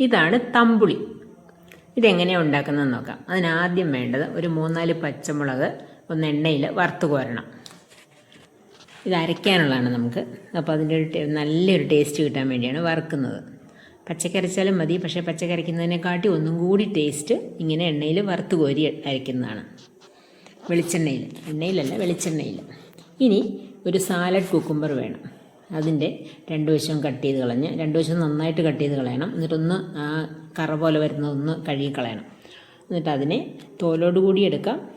ഇതാണ് തമ്പുളി. ഇതെങ്ങനെയാണ് ഉണ്ടാക്കുന്നതെന്ന് നോക്കാം. അതിനാദ്യം വേണ്ടത് ഒരു മൂന്നാൽ പച്ചമുളക് ഒന്ന് എണ്ണയിൽ വറുത്ത് കോരണം. ഇത് അരയ്ക്കാനുള്ളതാണ് നമുക്ക്. അപ്പോൾ അതിന്റെ ഒരു നല്ലൊരു ടേസ്റ്റ് കിട്ടാൻ വേണ്ടിയാണ് വറുക്കുന്നത്. പച്ചക്കരച്ചാലും മതി പക്ഷേ പച്ചക്കരയ്ക്കുന്നതിനെക്കാട്ടി ഒന്നും കൂടി ടേസ്റ്റ് ഇങ്ങനെ എണ്ണയിൽ വറുത്ത് കോരി അരയ്ക്കുന്നതാണ്. വെളിച്ചെണ്ണയിൽ. എണ്ണയിലല്ല വെളിച്ചെണ്ണയിൽ. ഇനി ഒരു സാലഡ് കുക്കുംബർ വേണം. അതിന്റെ രണ്ട് വശവും കട്ട് ചെയ്ത് കളഞ്ഞ് രണ്ട് വശവും നന്നായിട്ട് കട്ട് ചെയ്ത് കളയണം. എന്നിട്ടൊന്ന് കറ പോലെ വരുന്നതൊന്ന് കഴുകി കളയണം. എന്നിട്ട് അതിനെ തോലോട് കൂടി എടുക്കാം.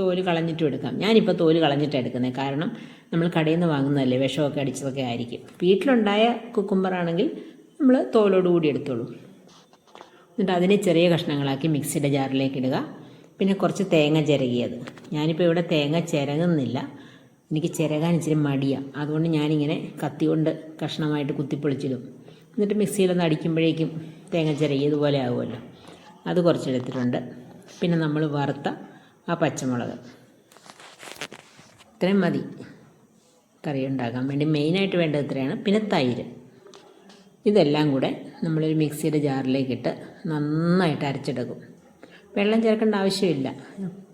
തോൽ കളഞ്ഞിട്ടും എടുക്കാം. ഞാനിപ്പോൾ തോൽ കളഞ്ഞിട്ടാണ് എടുക്കുന്നത് കാരണം നമ്മൾ കടയിൽ നിന്ന് വാങ്ങുന്നതല്ലേ വിഷമൊക്കെ അടിച്ചതൊക്കെ ആയിരിക്കും. വീട്ടിലുണ്ടായ കുക്കുംബറാണെങ്കിൽ നമ്മൾ തോലോട് കൂടി എടുത്തോളൂ. എന്നിട്ട് അതിനെ ചെറിയ കഷ്ണങ്ങളാക്കി മിക്സിയുടെ ജാറിലേക്ക് ഇടുക. പിന്നെ കുറച്ച് തേങ്ങ ചിരകിയത്. ഞാനിപ്പോൾ ഇവിടെ തേങ്ങ ചിരകുന്നില്ല. എനിക്ക് ചിരകാൻ ഇച്ചിരി മടിയാണ് അതുകൊണ്ട് ഞാനിങ്ങനെ കത്തി കൊണ്ട് കഷ്ണമായിട്ട് കുത്തിപ്പൊളിച്ചിടും. എന്നിട്ട് മിക്സിയിലൊന്ന് അടിക്കുമ്പോഴേക്കും തേങ്ങ ചിരകിയതുപോലെ ആകുമല്ലോ അത് കുറച്ചെടുത്തിട്ടുണ്ട്. പിന്നെ നമ്മൾ വറുത്ത ആ പച്ചമുളക്. ഇത്രയും മതി. കറി ഉണ്ടാക്കാൻ വേണ്ടി മെയിനായിട്ട് വേണ്ടത് ഇത്രയാണ്. പിന്നെ തൈര്. ഇതെല്ലാം കൂടെ നമ്മളൊരു മിക്സിയുടെ ജാറിലേക്കിട്ട് നന്നായിട്ട് അരച്ചെടുക്കും. വെള്ളം ചേർക്കേണ്ട ആവശ്യമില്ല.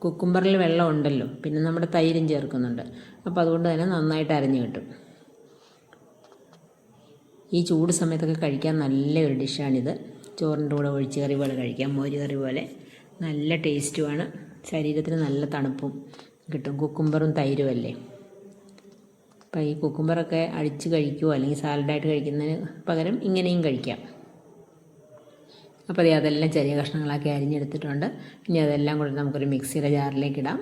കുക്കുംബറിൽ വെള്ളം ഉണ്ടല്ലോ. പിന്നെ നമ്മുടെ തൈരും ചേർക്കുന്നുണ്ട്. അപ്പോൾ അതുകൊണ്ട് തന്നെ നന്നായിട്ട് അരഞ്ഞു കിട്ടും. ഈ ചൂട് സമയത്തൊക്കെ കഴിക്കാൻ നല്ലൊരു ഡിഷാണിത്. ചോറിന്റെ കൂടെ ഒഴിച്ച് കറി പോലെ കഴിക്കാം. മോര് കറി പോലെ നല്ല ടേസ്റ്റുമാണ്. ശരീരത്തിന് നല്ല തണുപ്പും കിട്ടും. കുക്കുംബറും തൈരും അല്ലേ? അപ്പോൾ ഈ കുക്കുംബറൊക്കെ അടിച്ച് കഴിക്കുമോ അല്ലെങ്കിൽ സാലഡായിട്ട് കഴിക്കുന്നതിന് പകരം ഇങ്ങനെയും കഴിക്കാം. അപ്പോൾ അത് അതെല്ലാം ചെറിയ കഷ്ണങ്ങളാക്കി അരിഞ്ഞെടുത്തിട്ടുണ്ട്. ഇനി അതെല്ലാം കൂടെ നമുക്കൊരു മിക്സിയുടെ ജാറിലേക്ക് ഇടാം.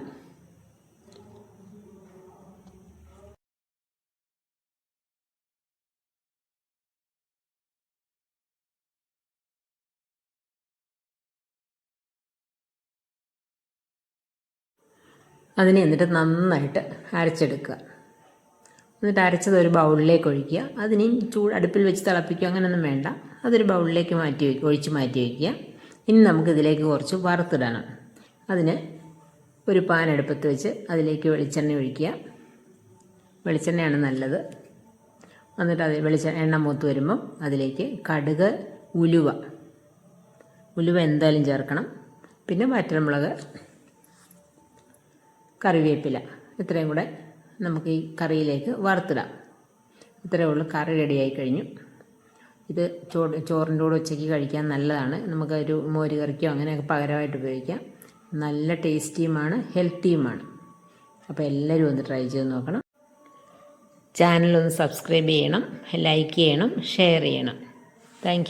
അതിനെ എന്നിട്ട് നന്നായിട്ട് അരച്ചെടുക്കുക. എന്നിട്ട് അരച്ചത് ഒരു ബൗളിലേക്ക് ഒഴിക്കുക. അതിന് ചൂട് അടുപ്പിൽ വെച്ച് തിളപ്പിക്കുക അങ്ങനെയൊന്നും വേണ്ട. അതൊരു ബൗളിലേക്ക് മാറ്റി വയ്ക്കുക ഒഴിച്ച് മാറ്റി വയ്ക്കുക. ഇനി നമുക്ക് ഇതിലേക്ക് കുറച്ച് വറുത്തിടണം. അതിന് ഒരു പാൻ അടുപ്പത്ത് വെച്ച് അതിലേക്ക് വെളിച്ചെണ്ണ ഒഴിക്കുക. വെളിച്ചെണ്ണയാണ് നല്ലത്. എന്നിട്ട് അത് വെളിച്ച എണ്ണ മൂത്ത് വരുമ്പം അതിലേക്ക് കടുക് ഉലുവ. ഉലുവ എന്തായാലും ചേർക്കണം. പിന്നെ വറ്റൽമുളക് കറിവേപ്പില. ഇത്രയും കൂടെ നമുക്ക് ഈ കറിയിലേക്ക് വറുത്തിടാം. ഇത്രയേ ഉള്ളൂ. കറി റെഡിയായി കഴിഞ്ഞു. ഇത് ചോറ് ചോറിന്റെ കൂടെ ഉച്ചയ്ക്ക് കഴിക്കാൻ നല്ലതാണ്. നമുക്കൊരു മോര് കറിക്കോ അങ്ങനെയൊക്കെ പകരമായിട്ട് ഉപയോഗിക്കാം. നല്ല ടേസ്റ്റിയുമാണ് ഹെൽത്തിയുമാണ്. അപ്പോൾ എല്ലാവരും ഒന്ന് ട്രൈ ചെയ്ത് നോക്കണം. ചാനലൊന്ന് സബ്സ്ക്രൈബ് ചെയ്യണം ലൈക്ക് ചെയ്യണം ഷെയർ ചെയ്യണം. താങ്ക്